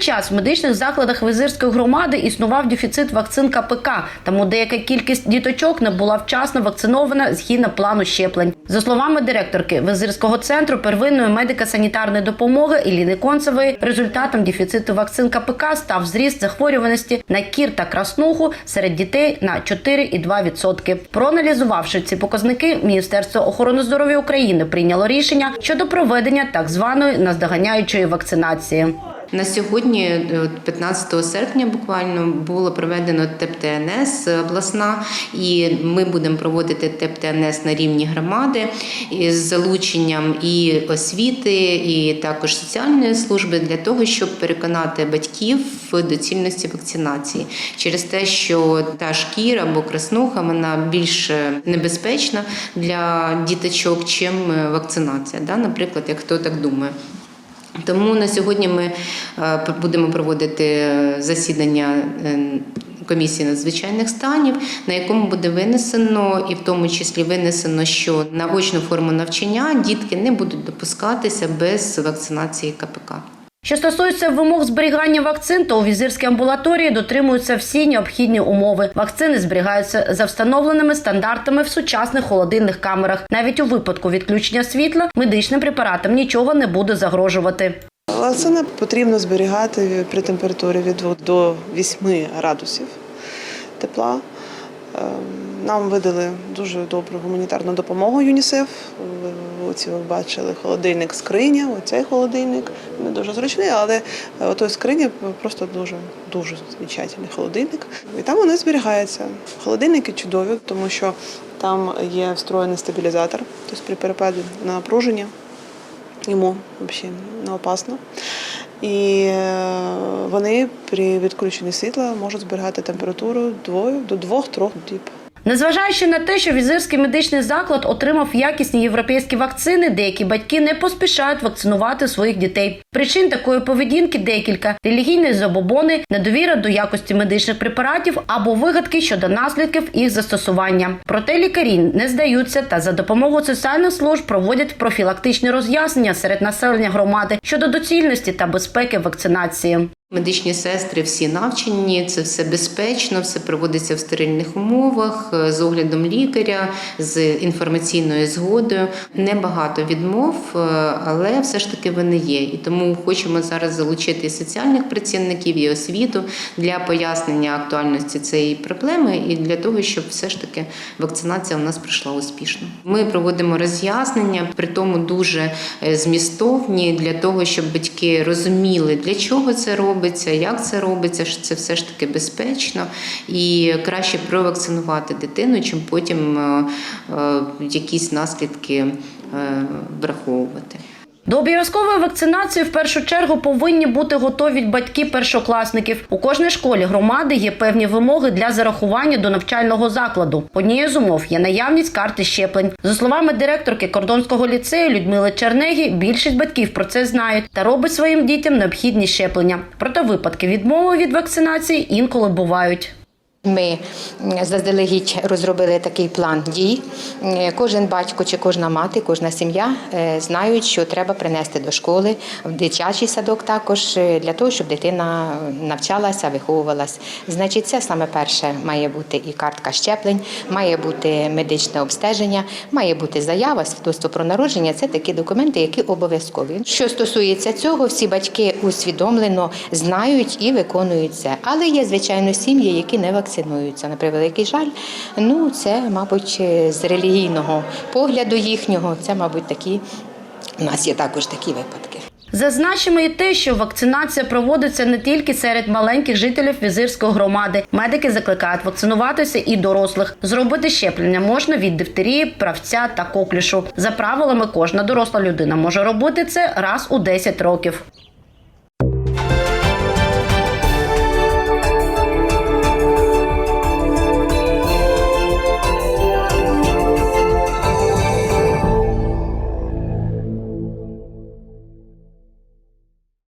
Час в медичних закладах визирської громади існував дефіцит вакцин КПК, тому деяка кількість діточок не була вчасно вакцинована згідно плану щеплень. За словами директорки Визирського центру первинної медико-санітарної допомоги Іліни Концевої, результатом дефіциту вакцин КПК став зріст захворюваності на кір та краснуху серед дітей на 4,2%. Проаналізувавши ці показники, Міністерство охорони здоров'я України прийняло рішення щодо проведення так званої наздоганяючої вакцинації. На сьогодні, е, 15 серпня, буквально було проведено ТЕП-ТНС обласна, і ми будемо проводити ТЕП-ТНС на рівні громади із залученням і освіти, і також соціальної служби для того, щоб переконати батьків в доцільності вакцинації через те, що та шкіра або краснуха вона більш небезпечна для діточок, чим вакцинація. Да? Наприклад, як хто так думає. Тому на сьогодні ми е, будемо проводити е, засідання е, комісії надзвичайних станів, на якому буде винесено, і в тому числі винесено, що на очну форму навчання дітки не будуть допускатися без вакцинації КПК. Що стосується вимог зберігання вакцин, то у візирській амбулаторії дотримуються всі необхідні умови. Вакцини зберігаються за встановленими стандартами в сучасних холодильних камерах. Навіть у випадку відключення світла медичним препаратам нічого не буде загрожувати. Вакцини потрібно зберігати при температурі від 2 до 8 градусів тепла. Ем, Нам видали дуже добру гуманітарну допомогу ЮНІСЕФ. Оці ви бачили холодильник скриня, оцей холодильник не дуже зручний, але отой скриня просто дуже дуже замечательний холодильник. І там вони зберігаються. Холодильники чудові, тому що там є встроєний стабілізатор, тобто при перепаді на напруження йому взагалі не опасно. І е, вони при відключенні світла можуть зберігати температуру двою до двох-трьох діб. Незважаючи на те, що візирський медичний заклад отримав якісні європейські вакцини, деякі батьки не поспішають вакцинувати своїх дітей. Причин такої поведінки декілька: релігійні забобони, недовіра до якості медичних препаратів або вигадки щодо наслідків їх застосування. Проте лікарі не здаються та за допомогою соціальних служб проводять профілактичні роз'яснення серед населення громади щодо доцільності та безпеки вакцинації. Медичні сестри всі навчені, це все безпечно, все проводиться в стерильних умовах е, з оглядом лікаря, з інформаційною згодою. Небагато відмов, е, але все ж таки вони є. І тому хочемо зараз залучити і соціальних працівників і освіту для пояснення актуальності цієї проблеми і для того, щоб все ж таки вакцинація у нас пройшла успішно. Ми проводимо роз'яснення, при тому дуже е, змістовні для того, щоб батьки розуміли, для чого це робиться, як це робиться, що це все ж таки безпечно і краще провакцинувати дитину, чим потім е, е, якісь наслідки враховувати. До обов'язкової вакцинації в першу чергу повинні бути готові батьки першокласників. У кожній школі громади є певні вимоги для зарахування до навчального закладу. Однією з умов є наявність карти щеплень. За словами директорки кордонського ліцею Людмили Чернегі, більшість батьків про це знають та робить своїм дітям необхідні щеплення. Проте випадки відмови від вакцинації інколи бувають. Ми заздалегідь розробили такий план дій. Е, Кожен батько чи кожна мати, кожна сім'я е, знають, що треба принести до школи, в дитячий садок також е, для того, щоб дитина навчалася, виховувалась. Значить, це саме перше має бути і картка щеплень, має бути медичне обстеження, має бути заява, свідоцтво про народження. Це такі документи, які обов'язкові. Що стосується цього, всі батьки усвідомлено знають і виконують це. Але є звичайно сім'ї, які не вакцинуються. На превеликий жаль, ну це, мабуть, з релігійного погляду їхнього, це, мабуть, такі. У нас є також такі випадки. Зазначимо і те, що вакцинація проводиться не тільки серед маленьких жителів візирської громади. Медики закликають вакцинуватися і дорослих. Зробити щеплення можна від дифтерії, правця та коклюшу. За правилами, кожна доросла людина може робити це раз у 10 років.